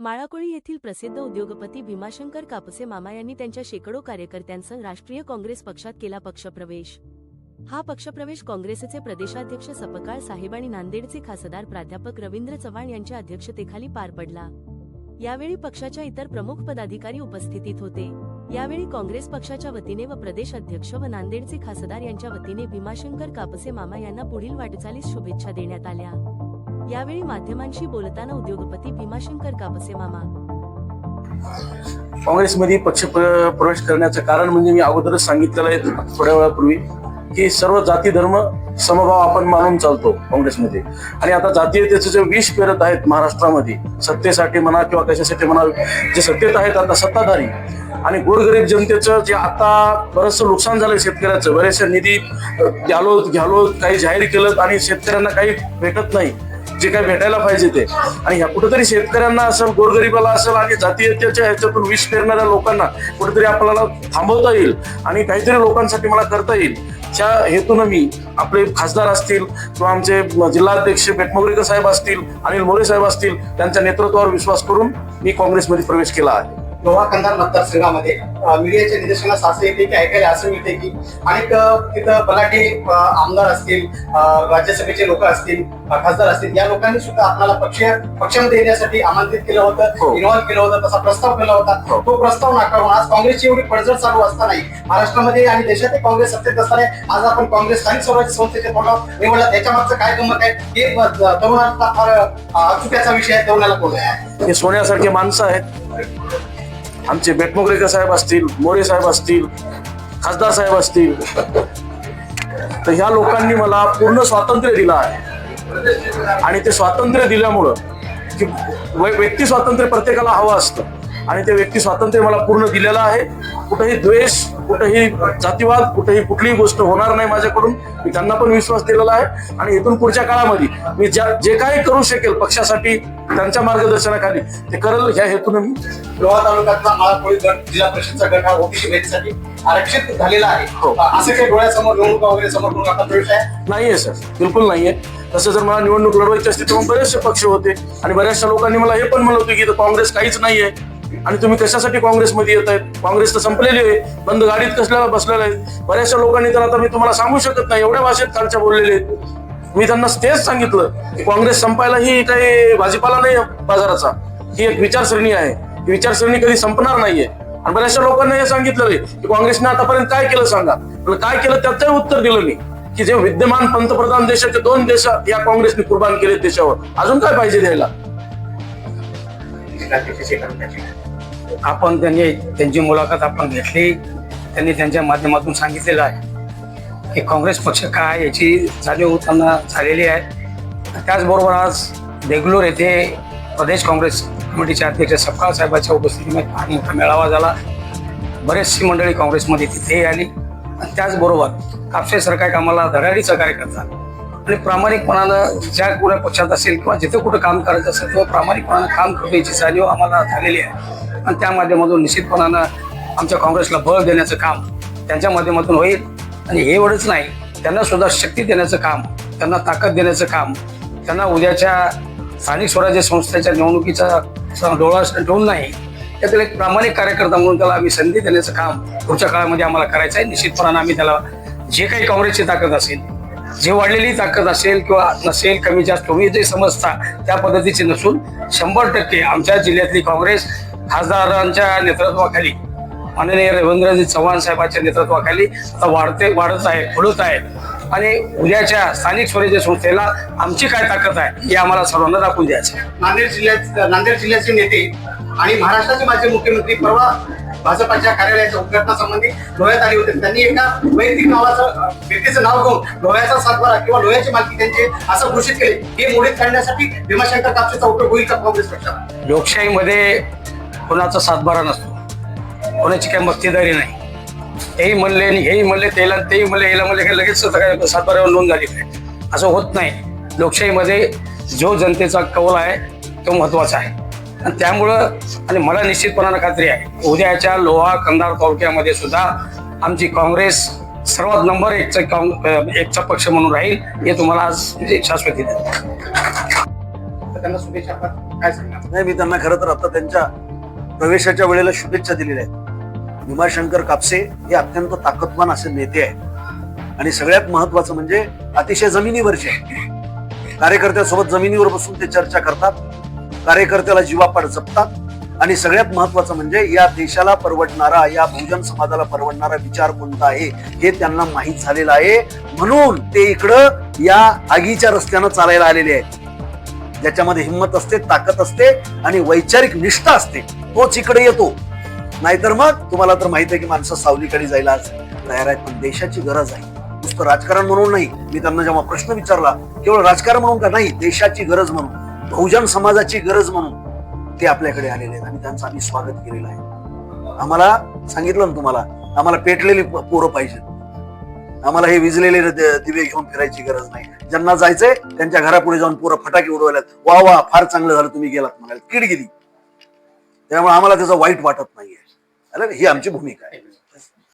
माळाकोळी येथील प्रसिद्ध उद्योगपती भीमाशंकर कापसे मामा यांनी त्यांच्या शेकडो कार्यकर्त्यांसह राष्ट्रीय काँग्रेस पक्षात केला पक्षप्रवेश. हा पक्षप्रवेश काँग्रेसचे प्रदेशाध्यक्ष सपकाळ साहेब आणि नांदेडचे खासदार प्राध्यापक रवींद्र चव्हाण यांच्या अध्यक्षतेखाली पार पडला. यावेळी पक्षाच्या इतर प्रमुख पदाधिकारी उपस्थितीत होते. यावेळी काँग्रेस पक्षाच्या वतीने व प्रदेश अध्यक्ष व नांदेडचे खासदार यांच्या वतीने भीमाशंकर कापसे मामा यांना पुढील वाटचालीस शुभेच्छा देण्यात आल्या. यावेळी माध्यमांशी बोलताना उद्योगपती भीमाशंकर कापसे मामा. काँग्रेसमध्ये पक्ष प्र- प्रवेश करण्याचं कारण म्हणजे मी अगोदरच सांगितलेलं आहे थोड्या वेळापूर्वी की सर्व जाती धर्म समभाव आपण मानून चालतो काँग्रेसमध्ये. आणि आता जातीयतेचं जे विष पेरत आहेत महाराष्ट्रामध्ये सत्तेसाठी म्हणा किंवा कशासाठी म्हणा जे सत्तेत आहेत आता सत्ताधारी आणि गोरगरीब जनतेचं जे आता बरंचसं नुकसान झालंय शेतकऱ्याचं बरेचसे निधी घ्यालो घ्यालो काही जाहीर केलं आणि शेतकऱ्यांना काही भेटत नाही. जे काही भेटायला पाहिजे ते. आणि ह्या कुठेतरी शेतकऱ्यांना असेल गोरगरिबाला असेल आणि जातीयतेच्या ह्याच्यातून विष पेरणाऱ्या लोकांना कुठेतरी आपल्याला थांबवता येईल आणि काहीतरी लोकांसाठी मला करता येईल. त्या हेतून मी आपले खासदार असतील किंवा आमचे जिल्हाध्यक्ष बेटमोगरेकर साहेब असतील अनिल मोरे साहेब असतील त्यांच्या नेतृत्वावर विश्वास करून मी काँग्रेसमध्ये प्रवेश केला आहे. लोहा कंधार मतदारसंघामध्ये. मीडियाच्या निदर्शनास असं येते की ऐकायला असं मिळते की अनेक तिथं अ, आमदार असतील राज्यसभेचे लोक असतील खासदार असतील या लोकांनी सुद्धा आपल्याला पक्ष पक्षामध्ये येण्यासाठी आमंत्रित केलं हो. होतं इन्व्हॉल्व केलं होतं तसा प्रस्ताव केला होता. हो. तो प्रस्ताव नाकारून आज काँग्रेसची एवढी पडझड चालू असतानाही महाराष्ट्रामध्ये आणि देशातही काँग्रेस सत्तेत असताना आज आपण काँग्रेस स्थानिक स्वराज्य संस्थेचे तोंडावर निवडला. त्याच्या मागचं काय गंमत आहे हे अ, तरुणांचा फार चुक्याचा विषय आहे तरुणाला कोण आहे. हे सोन्यासारखे माणसं आहेत. आमचे बेटमोगरेकर साहेब असतील मोरे साहेब असतील खासदार साहेब असतील. तर ह्या लोकांनी मला पूर्ण स्वातंत्र्य दिलं आहे. आणि ते स्वातंत्र्य दिल्यामुळं की व्यक्ती स्वातंत्र्य प्रत्येकाला हवं असतं. आणि ते व्यक्ती स्वातंत्र्य मला पूर्ण दिलेलं आहे. कुठेही द्वेष कुठेही जातीवाद कुठेही कुठलीही गोष्ट होणार नाही माझ्याकडून. मी त्यांना पण विश्वास दिलेला आहे. आणि इथून पुढच्या काळामध्ये मी ज्या जे काही करू शकेल पक्षासाठी त्यांच्या मार्गदर्शनाखाली ते करेल ह्या हेतून मी लोहा तालुक्यातला माळाकोळी गट जिल्हा परिषदचा गट हा ओबीसी भेटीसाठी आरक्षित झालेला आहे. हो. असं काही डोळ्यासमोर निवडणुका वगैरे समोर करून आपला प्रवेश आहे? नाहीये सर. बिलकुल नाहीये. तसं जर मला निवडणूक लढवायची असती तर मग बरेचसे पक्ष होते. आणि बऱ्याचशा लोकांनी मला हे पण म्हणलं होतं की काँग्रेस काहीच नाहीये. आणि तुम्ही कशासाठी काँग्रेसमध्ये येत आहेत काँग्रेस तर संपलेली आहे. बंद गाडीत कसल्या बसलेल्या आहेत? बऱ्याचशा लोकांनी तर आता मी तुम्हाला सांगू शकत नाही. एवढ्या भाषेत कालच्या बोललेले आहेत. मी त्यांना तेच सांगितलं की काँग्रेस संपायला ही काही भाजीपाला नाही बाजाराचा. ही एक विचारसरणी आहे. ही विचारसरणी कधी संपणार नाहीये. आणि बऱ्याचशा लोकांना हे सांगितलं आहे की काँग्रेसने आतापर्यंत काय केलं सांगा? पण काय केलं त्याचंही उत्तर दिलं मी. की जे विद्यमान पंतप्रधान देशाचे दोन देश या काँग्रेसने कुर्बान केले देशावर. अजून काय पाहिजे द्यायला? आपण त्यांनी त्यांची मुलाखत आपण घेतली. त्यांनी त्यांच्या माध्यमातून सांगितलेलं आहे की काँग्रेस पक्ष काय याची जाणीव त्यांना झालेली आहे. त्याचबरोबर आज देगलूर येथे प्रदेश काँग्रेस कमिटीचे अध्यक्ष सपकाळ साहेबांच्या उपस्थितीमध्ये फार मोठा मेळावा झाला. बरेचशी मंडळी काँग्रेसमध्ये तिथेही आली. आणि त्याचबरोबर कापसे सरकार कामाला धडाडीचा कार्यकर्ता करतात आणि प्रामाणिकपणानं ज्या कुठल्या पक्षात असेल किंवा जिथे कुठं काम करायचं असेल तेव्हा प्रामाणिकपणानं काम करतो याची जाणीव आम्हाला झालेली आहे. आणि त्या माध्यमातून निश्चितपणानं आमच्या काँग्रेसला बळ देण्याचं काम त्यांच्या माध्यमातून होईल. आणि हे एवढंच नाही त्यांना सुद्धा शक्ती देण्याचं काम त्यांना ताकद देण्याचं काम त्यांना उद्याच्या स्थानिक स्वराज्य संस्थेच्या निवडणुकीचा डोळा ठेवून नाही त्यातील एक प्रामाणिक कार्यकर्ता म्हणून त्याला आम्ही संधी देण्याचं काम पुढच्या काळामध्ये आम्हाला करायचं आहे. निश्चितपणानं आम्ही त्याला जे काही काँग्रेसची ताकद असेल जे वाढलेली ताकद असेल किंवा नसेल कमी जास्त तुम्ही जे समजता त्या पद्धतीची नसून शंभर टक्के आमच्या जिल्ह्यातली काँग्रेस खासदारांच्या नेतृत्वाखाली माननीय रवींद्रजी चव्हाण साहेबांच्या नेतृत्वाखाली आता वाढते वाढत आहे फुलत आहे. आणि उद्याच्या स्थानिक स्वराज्य संस्थेला आमची काय ताकद आहे हे आम्हाला सर्वांना दाखवून द्यायचं. नांदेड जिल्ह्यात नांदेड जिल्ह्याचे नेते आणि महाराष्ट्राचे माजी मुख्यमंत्री परवा भाजपाच्या कार्यालयाच्या उद्घाटनासंबंधी लोह्यात आले होते. त्यांनी एका वैयक्तिक नावाचं व्यक्तीचं नाव घेऊन लोह्याचा सातबारा किंवा लोह्याची मालकी त्यांचे असं घोषित केले. हे मोडीत काढण्यासाठी भीमाशंकर कापसेचा उपयोग होईल का काँग्रेस पक्षाला? लोकशाहीमध्ये कोणाचा सातबारा नसतो. कोणाची काय मक्तेदारी नाही. तेही म्हणले आणि हेही म्हणले त्याला तेही म्हणले याला म्हणले काय लगेच काय सातबाऱ्यावर नोंद झाली काय असं होत नाही. लोकशाहीमध्ये जो जनतेचा कौल आहे तो महत्त्वाचा आहे. आणि त्यामुळं आणि मला निश्चितपणानं खात्री आहे उद्याच्या लोहा कंधार तालुक्यामध्ये सुद्धा आमची काँग्रेस सर्वात नंबर एकचा काँग एकचा पक्ष म्हणून राहील हे तुम्हाला आज म्हणजे शाश्वती देतो त्यांना शुभेच्छा काय सांगणार? नाही मी त्यांना खरं तर आता त्यांच्या प्रवेशाच्या वेळेला शुभेच्छा दिलेल्या आहेत. भीमाशंकर कापसे हे अत्यंत ताकदवान असे नेते आहेत. आणि सगळ्यात महत्वाचं म्हणजे अतिशय जमिनीवरचे कार्यकर्त्यासोबत जमिनीवर बसून ते चर्चा करतात कार्यकर्त्याला जीवापाड जपतात आणि सगळ्यात महत्वाचं म्हणजे या देशाला परवडणारा या बहुजन समाजाला परवडणारा विचार कोणता आहे हे त्यांना माहीत झालेलं आहे. म्हणून ते इकडं या आगीच्या रस्त्यानं चालायला आलेले आहेत. ज्याच्यामध्ये हिंमत असते ताकद असते आणि वैचारिक निष्ठा असते तोच इकडे येतो. नाहीतर मग तुम्हाला तर माहीत आहे की माणसं सावलीकडे जायला आज तयार आहेत पण देशाची गरज आहे. नुसतं राजकारण म्हणून नाही. मी त्यांना जेव्हा प्रश्न विचारला केवळ राजकारण म्हणून का? नाही देशाची गरज म्हणून बहुजन समाजाची गरज म्हणून ते आपल्याकडे आलेले आहेत आणि त्यांचं आम्ही स्वागत केलेलं आहे. आम्हाला सांगितलं ना तुम्हाला आम्हाला पेटलेली पोरं पाहिजेत. आम्हाला हे विजलेले दिवे घेऊन फिरायची गरज नाही. ज्यांना जायचंय त्यांच्या घरापुढे जाऊन पोरं फटाके उडवल्यात वा वा फार चांगलं झालं तुम्ही गेलात म्हणाल. किड गेली त्यामुळे आम्हाला त्याचं वाईट वाटत नाहीये. आलं ही आमची भूमिका आहे.